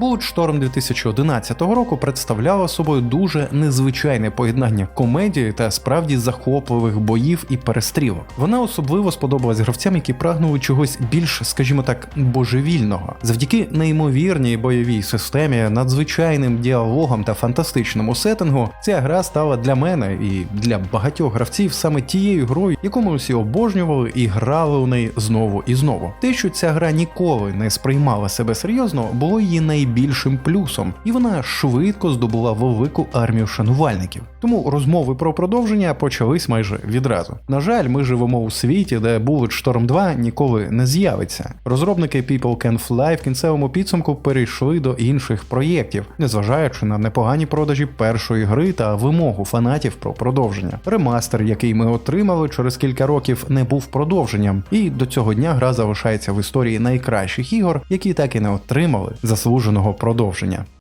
Bulletstorm 2011 року представляла собою дуже незвичайне поєднання комедії та справді захопливих боїв і перестрілок. Вона особливо сподобалась гравцям, які прагнули чогось більш, скажімо так, божевільного. Завдяки неймовірній бойовій системі, надзвичайним діалогам та фантастичному сеттингу, ця гра стала для мене і для багатьох гравців саме тією грою, яку ми всі обожнювали і грали у неї знову і знову. Те, що ця гра ніколи не сприймала себе серйозно, було її найбільшим плюсом, і вона швидко здобула велику армію шанувальників. Тому розмови про продовження почались майже відразу. На жаль, ми живемо у світі, де Bulletstorm 2 ніколи не з'явиться. Розробники People Can Fly в кінцевому підсумку перейшли до інших проєктів, незважаючи на непогані продажі першої гри та вимогу фанатів про продовження. Ремастер, який ми отримали через кілька років, не був продовженням, і до цього дня гра залишається в історії найкращих ігор, які так і не отримали заслуженого продовження.